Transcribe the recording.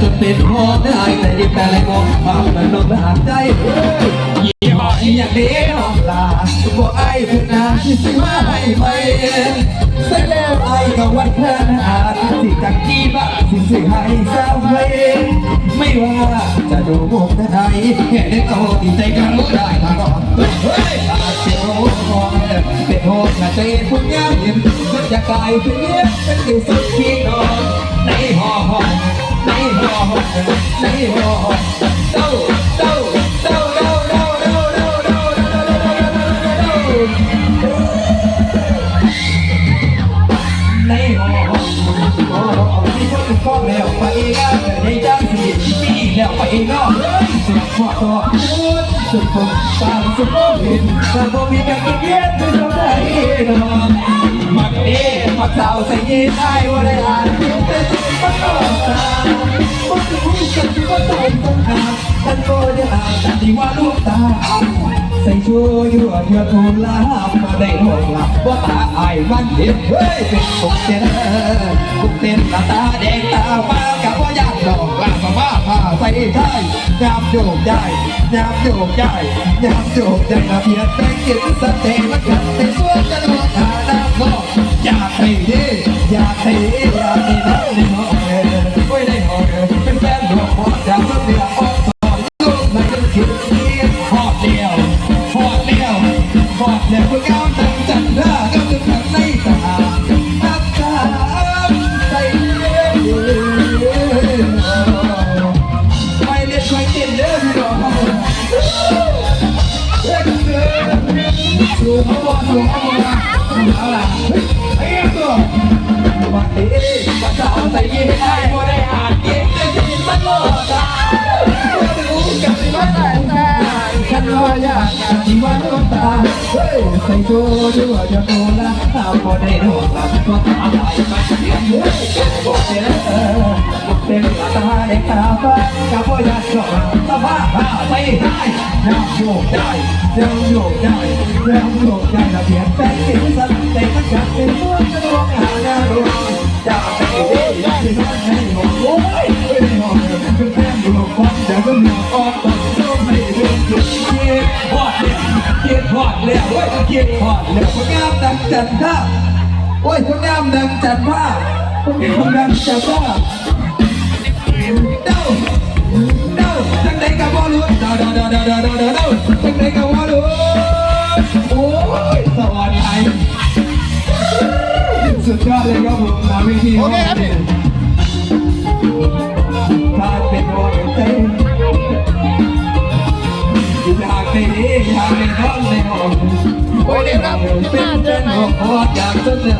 จนเป็นพอได้แต่ดิแปลงมองภาพมันนอนหาใจยี่ห้ออย่างนี้น้องลาบอกไอ้พูดนาที่สิมาให้ไปใส่แล้วไอ้ก็วัดขนาดที่จักกี้บ้าสิสิให้สาวเพลงไม่ว่าจะดูมุมไหนแค่ได้โตดีใจกันรู้ได้ทางก่อนเฮ้ยอาจจะโอ้เป็นโหดนะเต้พุ่งามย็นก็จะกลายเป็นเงี้ยเป็นที่สุดที่นอนในห้อง สุขตามสุขผิดแต่บ่มีกันเกียดไม่สนใจมักดีมักสาวใส่ยีนไอ้ว่าได้อ่านแต่สุดมันก็ ที่ว่าลูกตา ใส่ช่วยั่วเธอทูลลามาได้หงหลับว่าตาอายมันเห็นเฮ้ยเป็นปุกเต้นปุกเต้นตาแดงตาฟ้ากับว่าอยากดอกลาสมาผ้าใส่ได้ยามโยกได้ยามโยกได้ยามโยกได้ระเบียบแต่งกินสเตมันขัดในส่วนจะโดนหาน้ำนอกอยากให้ดีอยากให้อยากให้ เต็มตาเด็กตาฟ้ากับพ่อยากชอบตาบ้าบ้าไปได้ ยังโยกได้ยังโยกได้ยังโยกได้ระเบียบแต่งเป็นสัตว์แต่ก็จับเป็นตัวจะดวงหาหน้าดวงจะไปดีอยากที่นอนให้หงโอ้ยไม่หงเป็นแฟนดวงความจะก็เหนือออกตอนโซ่ไม่เรื่องเกียดหอดเนี่ยเกียดหอดแล้วโอ้ยเกียดหอดแล้วคนงามดังจันทราโอ้ยคนงามดังจันทราคนงามดังจันทราเด้า ยสวรรค์ไทยสุดยอดเลยครับผมนาวิธีโอเคครับพี่ถ้าเป็นโอ้ยเต้นอยากไปดีอยากไปนอนในห้องโอ้ยอยากเป็นเจ้าของอยากจนเนี่ย